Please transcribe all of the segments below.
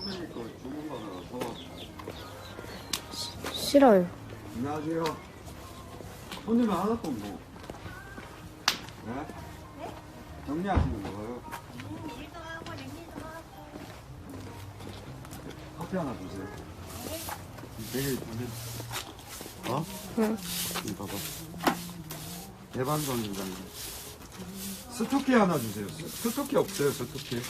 주문 받아서 싫어요. 안녕하세요. 손님이 하나도 없고. 네? 정리하시는 거예요? 커피 하나 주세요. 되게 근데 어? 응. 이거 봐봐. 대반전 인장님. 스투키 하나 주세요. 스- 스투키 없어요, 스투키.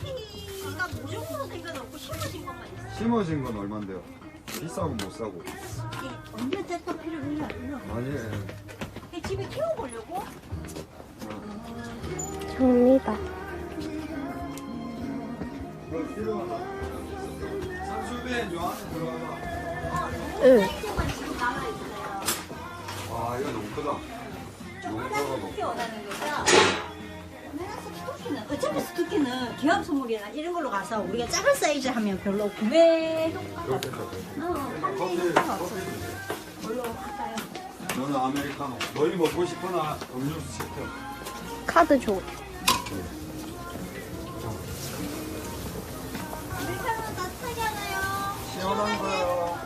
그러니 까 무조건 생겨놓고 심어진 것만 있어. 심어진 건 얼만데요? 비싸면 못 사고. 언제 때또 필요해요. 아니, 이 집에 키워보려고? 접니다. 그 필요하다. 산수벤 요 안에 들어가봐. 응. 키워만 지금 남아있어요. 와, 이거 너무 크다. 너무 커가지고. 스투키 원하는 거죠? 스투키는, 어차피 스투키는 기업 선물이나 이런 걸로 가서 우리가 작은 사이즈 하면 별로 구매 효과가 없어. 어, 판매 효과가 없어. 뭘로 할까요? 너는 아메리카노. 너희 먹고 싶거나 음료수 시켜. 카드 줘. 아메리카노 따뜻하게 하나요? 시원한 거요.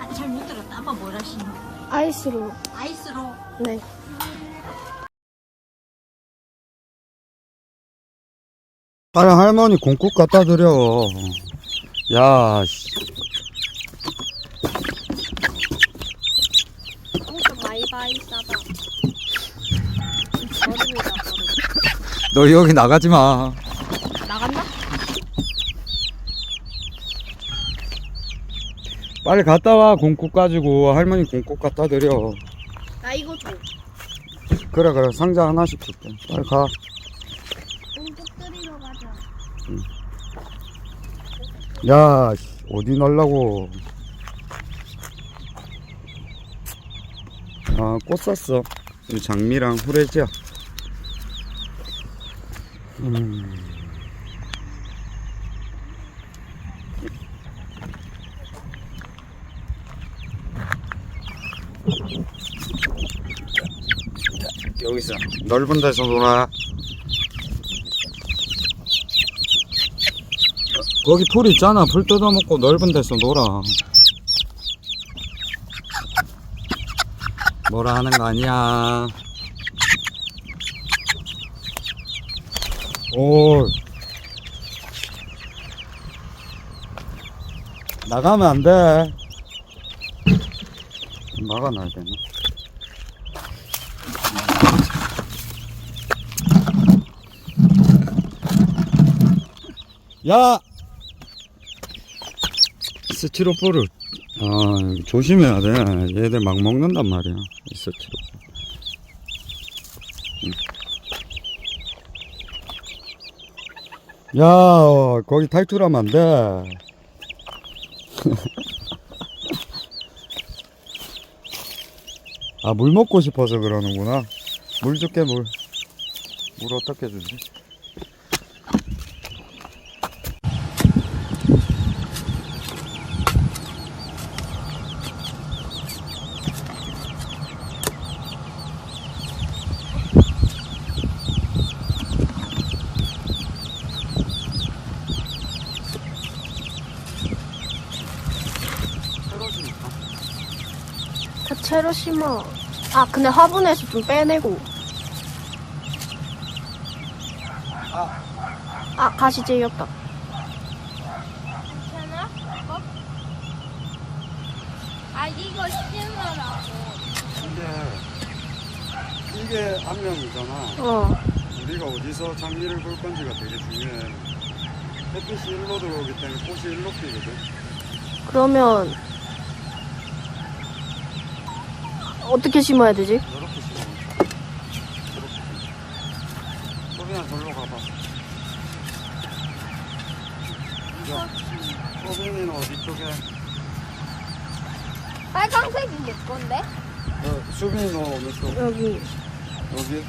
아, 잘 못 들었다. 아빠 뭘 하시노? 아이스로. 아이스로. 네. 빨리 할머니 공국 갖다 드려. 야, 씨. 마이바이 싸다. 너 여기 나가지 마. 나갔나? 빨리 갔다 와. 공국 가지고 할머니 공국 갖다 드려. 나 이거 줘. 그래 그래 상자 하나씩 줄게. 빨리 가. 공국 들이러 가자. 야, 씨, 어디 날라고. 아, 꽃 샀어. 이 장미랑 후레지야. 음. 여기서 넓은 데서 놀아. 거기 풀 있잖아. 풀 뜯어먹고 넓은 데서 놀아. 뭐라 하는 거 아니야. 오. 나가면 안 돼. 막아놔야 되나? 야! 스티로포를 아 조심해야 돼. 얘들 막 먹는단 말이야 이 스티로포 응. 야 거기 탈출하면 안 돼. 아 물 먹고 싶어서 그러는구나. 물 줄게 물 물 어떻게 주지 다 채로 심어. 아, 근데 화분에서 좀 빼내고. 아, 가시 제이었다. 괜찮아? 어? 아 이거 심으라고 근데 이게 암명이잖아. 어. 우리가 어디서 장미를 볼 건지가 되게 중요해. 햇빛이 일로 들어오기 때문에 꽃이 일로 피거든. 그러면 어떻게 심어야 되지? 이렇게 심어. 이렇게. 소빈아 절로 가봐. 야, 소빈이는 어디 쪽에? 빨강색이 내 건데? 어, 수빈이 너 어느 쪽? 여기. 여기?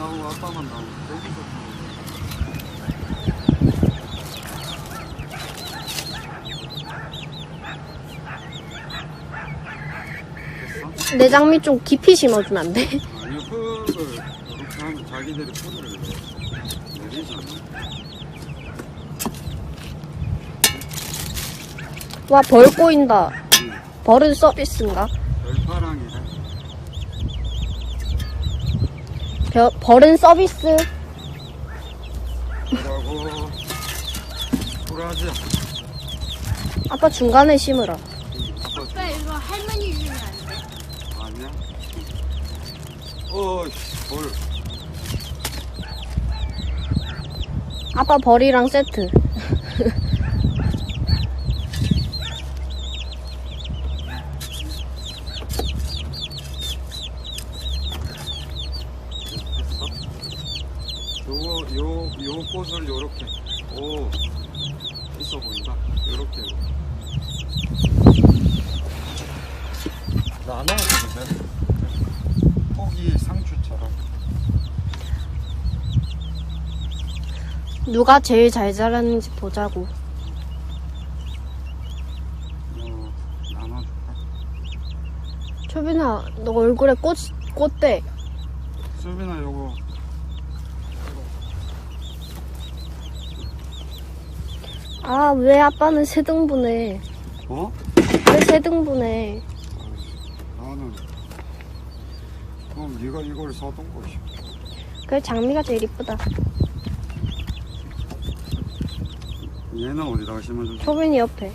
나오고 아빠만 나오고 내장미 좀 깊이 심어주면 안 돼? 아니 흙을 이렇게 하면 자기들이 포도를 내리지 않아? 와 벌 꼬인다 벌은 서비스인가? 별파랑이래 벼- 벌은 서비스. 뭐라고 풀하지. 아빠 중간에 심으라. 아빠 이거 할머니 안 돼? 아니야? 어이씨 벌. 아빠 벌이랑 세트. 요, 요 꽃을 요렇게 오 있어 보인다. 요렇게. 나눠주세요 포기 상추처럼. 누가 제일 잘 자랐는지 보자고. 어, 나눠줄까? 초빈아, 너 얼굴에 꽃, 꽃대. 수빈아 요거 아, 왜 아빠는 세 등분해? 어? 왜 세 등분해? 나는 그럼 네가 이걸 사던 것이 그래, 장미가 제일 이쁘다. 얘는 어디다가 심어줄까 초빈이 옆에.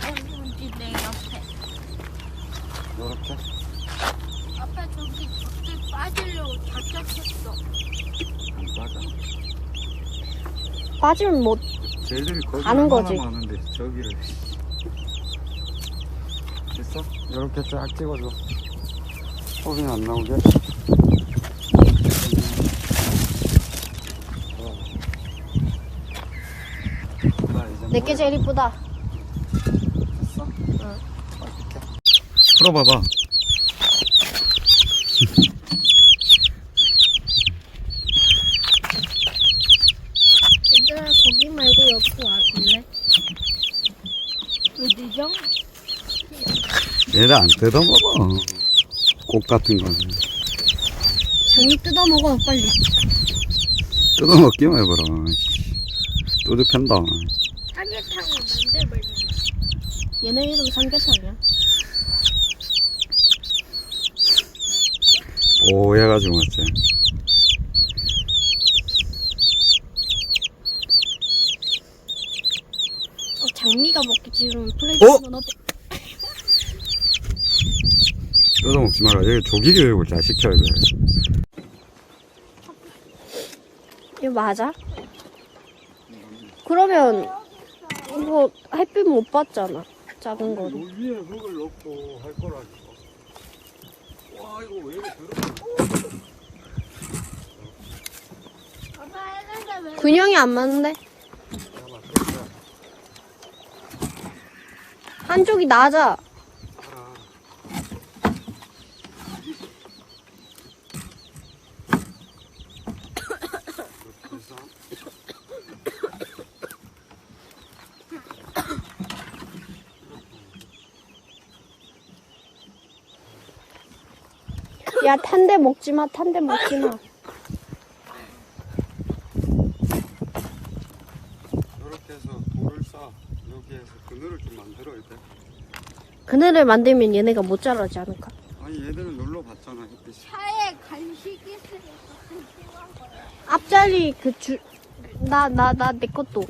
어디 내 옆에. 요렇게 아빠 저기 저기 빠지려고 작작했어. 안 빠져 빠지면 못, 쟤들이 거기 가는 거지. 많은데 저기를 됐어? 이렇게 쫙 찍어줘 소리 안 나오게 내게 제일 이쁘다. 됐어? 응 풀어봐봐 얘들아, 거기 말고 옆으로 와줄래? 어디죠? 얘를 안 뜯어먹어 꽃 같은 거는 장미 뜯어먹어, 빨리. 뜯어먹기만 해봐라 뚜드 편다 삼계탕을 만들면 얘네 이름 삼계탕이야. 오 해가지고 맞지 어, 장미가 먹기 싫으면 어? 플레이트는 어때? 뜯어먹지 마라 여기 조기 교육을 잘 시켜야 돼 이거 맞아? 그러면 이거 햇빛 못 받잖아. 작은 거는. 요 위에 흙을 넣고 할 거라니까. 와 이거 왜 왜? 균형이 안 맞는데? 한쪽이 낮아. 야, 탄데 먹지 마, 탄데 먹지 마. 이렇게 해서 돌을 쌓아 여기에서 그늘을 좀 만들어야 돼. 그늘을 만들면 얘네가 못 자라지 않을까? 아니 얘들은 눌러봤잖아 햇빛이. 차에 간식이 있으니까 간식한 거야. 앞자리 그 주, 나, 나, 나, 내 것도.